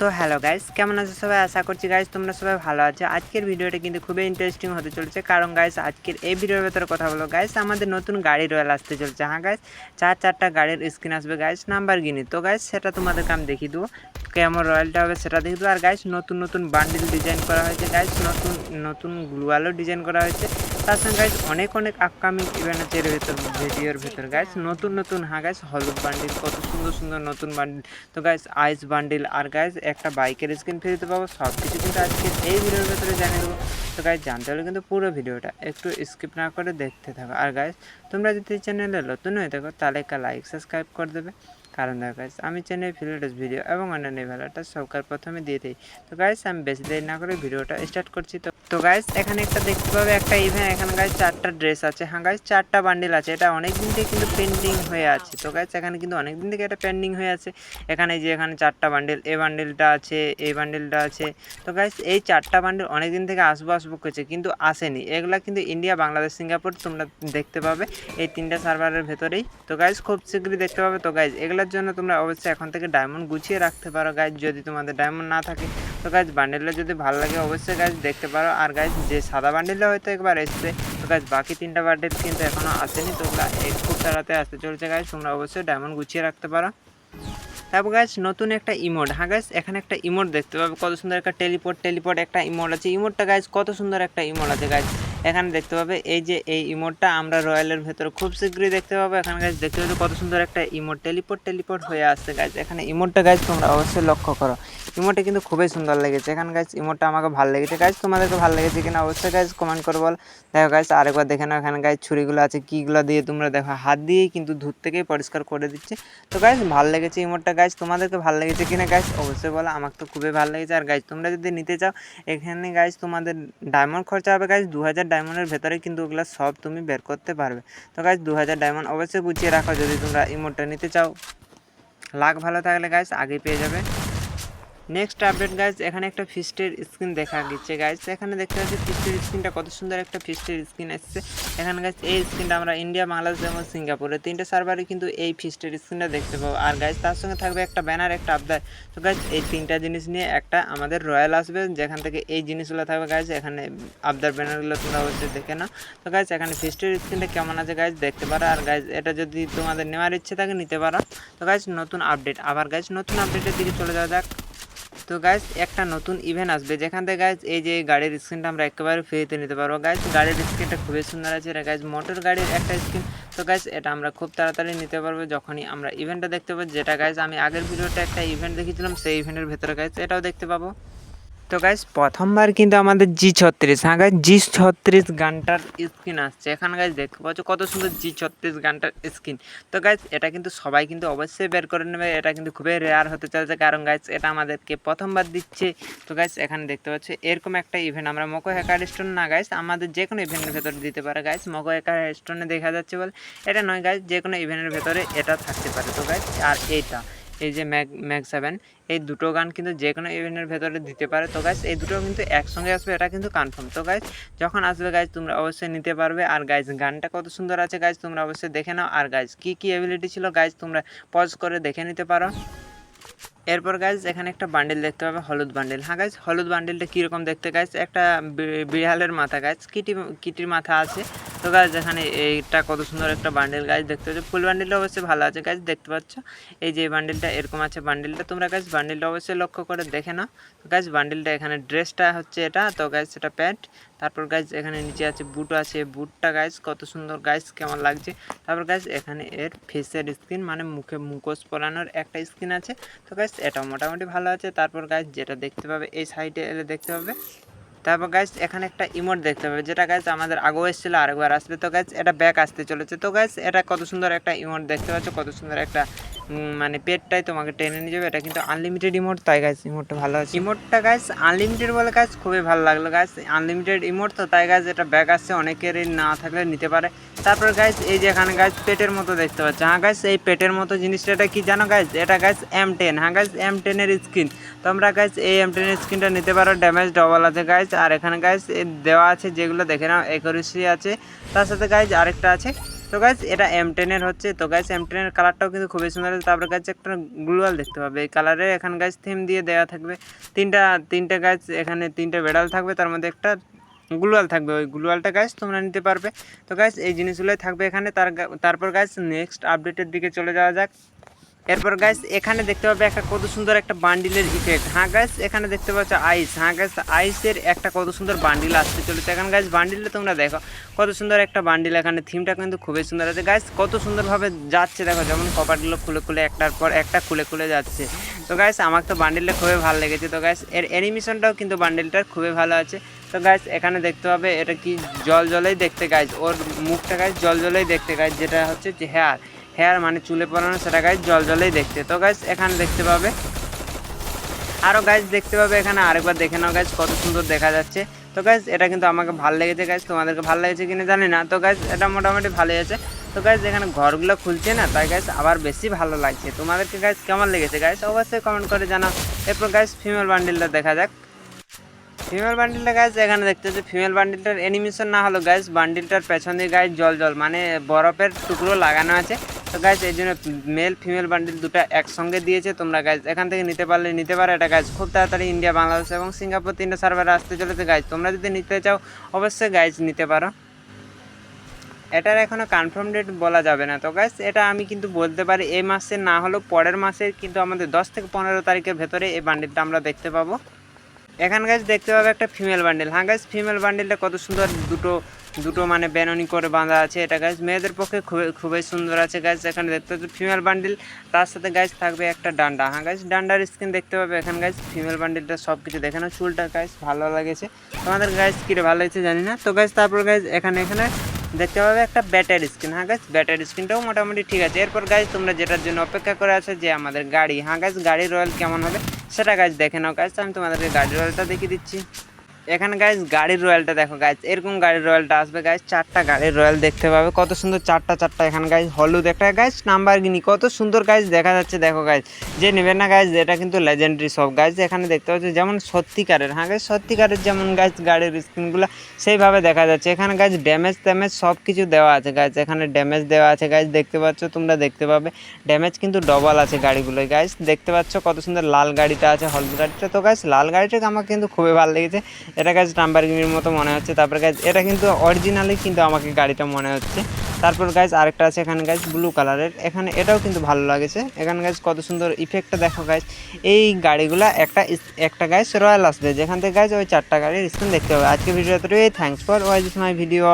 তো hello guys, কেমন আছো সবাই? আশা করছি গাইস তোমরা সবাই ভালো আছো। আজকের ভিডিওটা কিন্তু খুবই ইন্টারেস্টিং হতে চলেছে। কারণ গাইস, আজকের এই ভিডিওর ভেতরে কথা বলো গাইস, আমাদের নতুন গাড়ি রয়্যাল আসতে চলছে। হ্যাঁ গাইস, চার চারটা গাড়ির স্ক্রিন আসবে গাইস নাম্বার গিনি তো গাইস, সেটা তোমাদেরকে আমি দেখিয়ে দেবো। কেমন রয়্যালটা হবে সেটা দেখিয়ে দেবো। আর গাইস, নতুন নতুন বান্ডিল ডিজাইন করা হয়েছে। গাইস, নতুন নতুন গ্লুয়ালও ডিজাইন করা হয়েছে। তার সঙ্গে গাইস অনেক অনেক আপকামিং ইভেন্ট আছে এর ভেতর ভিডিওর ভেতর গাইস নতুন নতুন হ্যাঁ গাইস হলুদ বান্ডিল কত সুন্দর সুন্দর নতুন বান্ডিল তো গাইস আইস বান্ডিল আর গাইস একটা বাইকের স্ক্রিন ফ্রিতে পাবো সব কিছু কিন্তু আজকে এই ভিডিওর ভেতরে জানিয়ে দেবো। তো গাইস জানতে হলে কিন্তু পুরো ভিডিওটা একটু স্কিপ না করে দেখতে থাকো। আর গাইস তোমরা যদি চ্যানেলে নতুন হয়ে থাকো তাহলে একটা লাইক সাবস্ক্রাইব করে দেবে। কারণ দেখো গাইস আমি চ্যানেল ফিল্ডস ভিডিও এবং অন্যান্য ভ্যালুটা সবকার প্রথমে দিয়ে দিই। তো গাইস আমি বেশি দেরি না করে ভিডিওটা স্টার্ট করছি। তো তো গাইজ এখানে একটা দেখতে পাবে, একটা ইভেন্ট এখানে গাইস চারটা ড্রেস আছে। হ্যাঁ গাইস চারটা বান্ডিল আছে। এটা অনেক দিন থেকে কিন্তু পেন্ডিং হয়ে আছে। তো গাইস এখানে কিন্তু অনেক দিন থেকে এটা পেন্ডিং হয়ে আছে। এখানে যে এখানে চারটা বান্ডিল এই বান্ডিলটা আছে এই বান্ডিলটা আছে। তো গাইস এই চারটা বান্ডিল অনেক দিন থেকে আসব আসব করছে, কিন্তু আসেনি। এগুলা কিন্তু ইন্ডিয়া বাংলাদেশ সিঙ্গাপুর তোমরা দেখতে পাবে এই তিনটা সার্ভারের ভেতরেই। তো গাইস খুব শীঘ্রই দেখতে পাবে। তো গাইস এগুলোর জন্য তোমরা অবশ্যই এখন থেকে ডায়মন্ড গুছিয়ে রাখতে পারো। গাইস যদি তোমাদের ডায়মন্ড না থাকে তো গাছ বান্ডেলটা যদি ভালো লাগে অবশ্যই গাছ দেখতে পারো। আর গাইস যে সাদা বান্ডেলটা হয়তো একবার এসছে, তো গাছ বাকি তিনটা বান্ডেল কিন্তু এখনও আসেনি তো খুব তাড়াতাড়ি আসতে চলছে গাইস তোমরা অবশ্যই ডায়মন্ড গুছিয়ে রাখতে পারো। তারপর গাছ নতুন একটা ইমোট হ্যাঁ গাছ এখানে একটা ইমোট দেখতে পাবে, কত সুন্দর একটা টেলিপোর্ট টেলিপোর্ট একটা ইমোট আছে। ইমোটটা গাছ কত সুন্দর একটা ইমোট আছে গাছ এখানে দেখতে পাবে, এই যে এই ইমোটটা আমরা রয়্যালের ভেতরে খুব শীঘ্রই দেখতে পাবো। এখানে গাছ দেখতে পাবে কত সুন্দর একটা ইমোট টেলিপোর্ট টেলিপোর্ট হয়ে আসছে গাছ এখানে ইমোটটা গাছ তোমরা অবশ্যই লক্ষ্য করো। ইমোটটা কিন্তু খুবই সুন্দর লেগেছে। এখানে গাছ ইমোটটা আমাকে ভালো লেগেছে। গাছ তোমাদেরকে ভালো লেগেছে কিনা অবশ্যই গাছ কমেন্ট করে বল। দেখো গাছ আরেকবার দেখে নাও এখানে গাছ ছুরিগুলো আছে, কীগুলো দিয়ে তোমরা দেখো, হাত দিয়েই কিন্তু ধূর থেকেই পরিষ্কার করে দিচ্ছে। তো গাছ ভালো লেগেছে ইমোটটা গাছ তোমাদেরকে ভালো লেগেছে কিনা গাছ অবশ্যই বলো আমাকে তো খুবই ভালো লেগেছে। আর গাছ তোমরা যদি নিতে চাও, এখানে গাছ তোমাদের ডায়মন্ড খরচা হবে গাছ দু হাজার ডায়মন্ডের ভেতরে কিন্তু ওগুলো সব তুমি বের করতে পারবে। তো গাছ দু হাজার ডায়মন্ড অবশ্যই গুছিয়ে রাখো। যদি তোমরা ইমোটটা নিতে চাও লাখ ভালো থাকলে গাছ আগে পেয়ে যাবে। নেক্সট আপডেট গাইজ এখানে একটা ফিস্টের স্ক্রিন দেখা গেছে গাইজ এখানে দেখতে পাচ্ছি ফিস্টের স্ক্রিনটা কত সুন্দর একটা ফিস্টের স্ক্রিন এসেছে। এখানে গাইজ এই স্ক্রিনটা আমরা ইন্ডিয়া বাংলাদেশ এবং সিঙ্গাপুরে তিনটে সার্ভারে কিন্তু এই ফিস্টের স্ক্রিনটা দেখতে পাবো। আর গাইজ তার সঙ্গে থাকবে একটা ব্যানার একটা আবদার তো গাইজ এই তিনটা জিনিস নিয়ে একটা আমাদের রয়্যাল আসবে, যেখান থেকে এই জিনিসগুলো থাকবে গাইজ এখানে আবদার ব্যানারগুলো তোমরা অবশ্যই দেখে না তো গাইজ এখানে ফিস্টের স্ক্রিনটা কেমন আছে গাইজ দেখতে পারো। আর গাইজ এটা যদি তোমাদের নেওয়ার ইচ্ছে থাকে, নিতে পারো। তো গাইজ নতুন আপডেট আবার গাইজ নতুন আপডেটের দিকে চলে যাওয়া যাক। তো গাইজ একটা নতুন ইভেন্ট আসবে। যেখান থেকে গাইজ এই যে গাড়ির স্ক্রিনটা আমরা একেবারে ফ্রিতে নিতে পারব। গাইজ গাড়ির স্ক্রিনটা খুবই সুন্দর আছে এটা গাইজ মোটর গাড়ির একটা স্ক্রিন তো গাইজ এটা আমরা খুব তাড়াতাড়ি নিতে পারব যখনই আমরা ইভেন্টটা দেখতে পাবো। যেটা গাইজ আমি আগের ভিডিওটা একটা ইভেন্ট দেখেছিলাম সেই ইভেন্টের ভেতরে গাইজ এটাও দেখতে পাবো। তো গাইজ প্রথমবার কিন্তু আমাদের জি ছত্রিশ হ্যাঁ গাইজ জি ছত্রিশ গানটার স্ক্রিন আসছে। এখানে গাইজ দেখতে পাচ্ছ কত সুন্দর জি ছত্রিশ গানটার স্ক্রিন তো গাইজ এটা কিন্তু সবাই কিন্তু অবশ্যই বের করে নেবে। এটা কিন্তু খুবই রেয়ার হতে চলেছে। কারণ গাইজ এটা আমাদেরকে প্রথমবার দিচ্ছে। তো গাইজ এখানে দেখতে পাচ্ছ, এরকম একটা ইভেন্ট আমরা মকো হ্যাকার স্টোন না গাইজ আমাদের যে কোনো ইভেন্টের ভেতরে দিতে পারে। গাইজ মকো হ্যাকার স্টোনে দেখা যাচ্ছে বলে। এটা নয় গাইজ যে কোনো ইভেন্টের ভেতরে এটা থাকতে পারে। তো গাইজ আর এইটা। এই যে ম্যাগ ম্যাগ সেভেন এই দুটো গান কিন্তু যে কোনো ইভেন্টের ভেতরে দিতে পারে। তো গাইজ এই দুটো কিন্তু একসঙ্গে আসবে, এটা কিন্তু কনফার্ম তো গাইজ যখন আসবে গাইজ তোমরা অবশ্যই নিতে পারবে। আর গাইজ গানটা কত সুন্দর আছে গাইজ তোমরা অবশ্যই দেখে নাও। আর গাইজ কী কী অ্যাবিলিটি ছিল গাইজ তোমরা পজ করে দেখে নিতে পারো। এরপর গাইজ এখানে একটা বান্ডেল দেখতে পাবে, হলুদ বান্ডেল হ্যাঁ গাইজ হলুদ বান্ডেলটা কীরকম দেখতে গাইজ একটা বিড়ালের মাথা গাইজ কিটি, কিটির মাথা আছে। তো গাইজ এখানে এইটা কত সুন্দর একটা বান্ডেল গাইজ দেখতে পাচ্ছ? ফুল বান্ডেলটা অবশ্যই ভালো আছে গাইজ দেখতে পাচ্ছ? এই যে বান্ডেলটা এরকম আছে বান্ডেলটা তোমরা গাইজ বান্ডেলটা অবশ্যই লক্ষ্য করে দেখে নাও। তো গাইজ বান্ডেলটা এখানে ড্রেসটা হচ্ছে এটা, তো গাইজ সেটা প্যান্ট তারপর গাইজ এখানে নিচে আছে বুট আছে। বুটটা গাইজ কত সুন্দর গাইজ কেমন লাগছে? তারপর গাইজ এখানে এর ফেসের স্কিন মানে মুখে মুখোশ পরানোর একটা স্কিন আছে। তো গাইজ এটা মোটামুটি ভালো আছে। তারপর গাইজ যেটা দেখতে পাবে, এই সাইডে এলে দেখতে পাবে। তারপর গাইজ এখানে একটা ইমোট দেখতে পাবে, যেটা গাইজ আমাদের আগেও এসেছিল, আরেকবার আসবে। তো গাইজ এটা ব্যাক আসতে চলেছে। তো গাইজ এটা কত সুন্দর একটা ইমোট দেখতে পাচ্ছ, কত সুন্দর একটা মানে পেটটাই তোমাকে টেনে নিয়ে যাবে। এটা কিন্তু আনলিমিটেড ইমোট তাই গাইজ ইমোটটা ভালো আছে। ইমোটটা গাইজ আনলিমিটেড বলে গাইজ খুবই ভালো লাগল গাইজ আনলিমিটেড ইমোট তো তাই গাইজ এটা ব্যাক আসছে। অনেকেরই না থাকলে নিতে পারে। তারপর গাইজ এই যে এখানে গাইজ পেটের মতো দেখতে পাচ্ছ। হ্যাঁ গাইজ এই পেটের মতো জিনিসটা এটা কি জানো গাইজ এটা গাইজ এম টেন হ্যাঁ গাইজ এম টেনের স্ক্রিন তোমরা গাইজ এই এম টেনের স্ক্রিনটা নিতে পারো। ড্যামেজ ডবল আছে গাইজ আর এখানে গাইজ দেওয়া আছে যেগুলো দেখে নাও একুরেসি আছে। তার সাথে গাইজ আরেকটা আছে। তো গাইজ এটা এম টেনের হচ্ছে। তো গাইজ এম টেনের কালারটাও কিন্তু খুবই সুন্দর তারপরে গাছ একটা গ্লুয়াল দেখতে পাবে। এই কালারে এখান গাছ থিম দিয়ে দেওয়া থাকবে। তিনটা তিনটা গাছ এখানে তিনটা বেড়াল থাকবে। তার মধ্যে একটা গ্লুয়াল থাকবে। ওই গ্লুয়ালটা গাছ তোমরা নিতে পারবে। তো গাছ এই জিনিসগুলোই থাকবে এখানে। তার তারপর গাছ নেক্সট আপডেটের দিকে চলে যাওয়া যাক। এরপর গাইস এখানে দেখতে পাবে একটা কত সুন্দর একটা বান্ডিলের ইফেক্ট হ্যাঁ গাইস এখানে দেখতে পাচ্ছ আইস হ্যাঁ গাইস আইসের একটা কত সুন্দর বান্ডিল আসতে চলেছে। এখানে গাইস বান্ডিলটা তোমরা দেখো, কত সুন্দর একটা বান্ডিল এখানে থিমটা কিন্তু খুবই সুন্দর আছে। গাইস কত সুন্দরভাবে যাচ্ছে, দেখো, যেমন কপারগুলো খুলে খুলে একটার পর একটা খুলে খুলে যাচ্ছে। তো গাইস আমার তো বান্ডিলটা খুবই ভালো লেগেছে। তো গাইস এর অ্যানিমেশনটাও কিন্তু বান্ডিলটার খুবই ভালো আছে। তো গাইস এখানে দেখতে পাবে এটা কি জল জলেই দেখতে গাইস ওর মুখটা গাইস জল জলেই দেখতে গাইস যেটা হচ্ছে যে হেয়ার হেয়ার মানে চুলে পরানো, সেটা গাইজ জল জলেই দেখতে। তো গাইজ এখানে দেখতে পাবে। আরও গাইজ দেখতে পাবে এখানে, আরেকবার দেখে নাও গাছ কত সুন্দর দেখা যাচ্ছে। তো গাইজ এটা কিন্তু আমাকে ভালো লেগেছে গাইজ তোমাদেরকে ভালো লেগেছে কিনা জানি না। তো গাইজ এটা মোটামুটি ভালোই আছে। তো গাইজ এখানে ঘরগুলো খুলছে না, তাই গাইজ আবার বেশি ভালো লাগছে। তোমাদেরকে গাইজ কেমন লেগেছে গাইজ অবশ্যই কমেন্ট করে জানাও। এরপর গাইজ ফিমেল বান্ডিলটা দেখা যাক। ফিমেল বান্ডিলটা গাইজ এখানে দেখতে হচ্ছে ফিমেল বান্ডিলটার অ্যানিমেশন না হলো গাইজ বান্ডিলটার পেছন দিয়ে গাইজ জল জল মানে বরফের টুকরো লাগানো আছে। তো গাইজ এই জন্য মেল ফিমেল বান্ডিল দুটো একসঙ্গে দিয়েছে। তোমরা গাইজ এখান থেকে নিতে পারলে নিতে পারো। এটা গাইজ খুব তাড়াতাড়ি ইন্ডিয়া বাংলাদেশ এবং সিঙ্গাপুর তিনটে সার্ভারে আসতে চলেছে গাইজ তোমরা যদি নিতে চাও, অবশ্যই গাইজ নিতে পারো। এটার এখনও কনফার্ম ডেট বলা যাবে না। তো গাইস এটা আমি কিন্তু বলতে পারি, এই মাসে না হলেও পরের মাসে কিন্তু আমাদের দশ থেকে পনেরো তারিখের ভেতরে এই বান্ডিলটা আমরা দেখতে পাবো। এখান গাছ দেখতে পাবে একটা ফিমেল বান্ডিল হ্যাঁ গাছ ফিমেল বান্ডিলটা কত সুন্দর দুটো দুটো মানে বেননি করে বাঁধা আছে। এটা গাছ মেয়েদের পক্ষে খুবই খুবই সুন্দর আছে গাছ এখানে দেখতে পাচ্ছি ফিমেল বান্ডিল তার সাথে গাছ থাকবে একটা ডান্ডা। হ্যাঁ গাছ ডান্ডার স্কিন দেখতে পাবে এখানে গাছ ফিমেল বান্ডিলটা সব কিছু দেখে না চুলটা গাছ ভালো লাগেছে। তোমাদের গাছ কিরে ভালো লাগছে জানি না। তো গাছ তারপর গাছ এখানে এখানে দেখতে পাবে একটা ব্যাটারি স্ক্রিন হ্যাঁ গাছ ব্যাটারি স্ক্রিনটাও মোটামুটি ঠিক আছে। এরপর গাছ তোমরা যেটার জন্য অপেক্ষা করে আছো যে আমাদের গাড়ি হ্যাঁ গাছ গাড়ির রয়্যাল কেমন হবে সেটা গাছ দেখে নাও গাছ আমি তোমাদেরকে গাড়ির রয়্যালটা দেখিয়ে দিচ্ছি। এখানে গাইজ গাড়ির রয়্যালটা দেখো গাইজ এরকম গাড়ির রয়্যালটা আসবে গাইজ চারটা গাড়ির রয়্যাল দেখতে পাবে। কত সুন্দর চারটা চারটা এখানে গাইজ হলুদ একটা গাইজ নাম্বার গিনি কত সুন্দর গাইজ দেখা যাচ্ছে, দেখো গাইজ যে নেবেন না গাইজ এটা কিন্তু লেজেন্ডারি সব গাইজ এখানে দেখতে পাচ্ছ, যেমন সত্যিকারের হ্যাঁ গাইজ সত্যিকারের যেমন গাইজ গাড়ির স্ক্রিনগুলো সেইভাবে দেখা যাচ্ছে। এখানে গাইজ ড্যামেজ ট্যামেজ সব কিছু দেওয়া আছে গাইজ এখানে ড্যামেজ দেওয়া আছে গাইজ দেখতে পাচ্ছ তোমরা দেখতে পাবে। ড্যামেজ কিন্তু ডবল আছে গাড়িগুলোয় গাইজ দেখতে পাচ্ছ কত সুন্দর লাল গাড়িটা আছে, হলুদ গাড়িটা। তো গাইজ লাল গাড়িটাকে আমার কিন্তু খুবই ভালো লেগেছে। এটা গাছ নাম্বার গিনির মতো মনে হচ্ছে। তারপর গাছ এটা কিন্তু অরিজিনালি কিন্তু আমাকে গাড়িটা মনে হচ্ছে। তারপর গাছ আরেকটা আছে এখানে গাছ ব্লু কালারের এখানে এটাও কিন্তু ভালো লাগেছে। এখানে গাছ কত সুন্দর ইফেক্টটা দেখো গাছ এই গাড়িগুলা একটা একটা গাছ রয়্যাল আসবে। যেখান থেকে গাছ ওই চারটা গাড়ির স্ক্রিন দেখতে হবে। আজকে ভিডিও এতটাই thanks for wise my video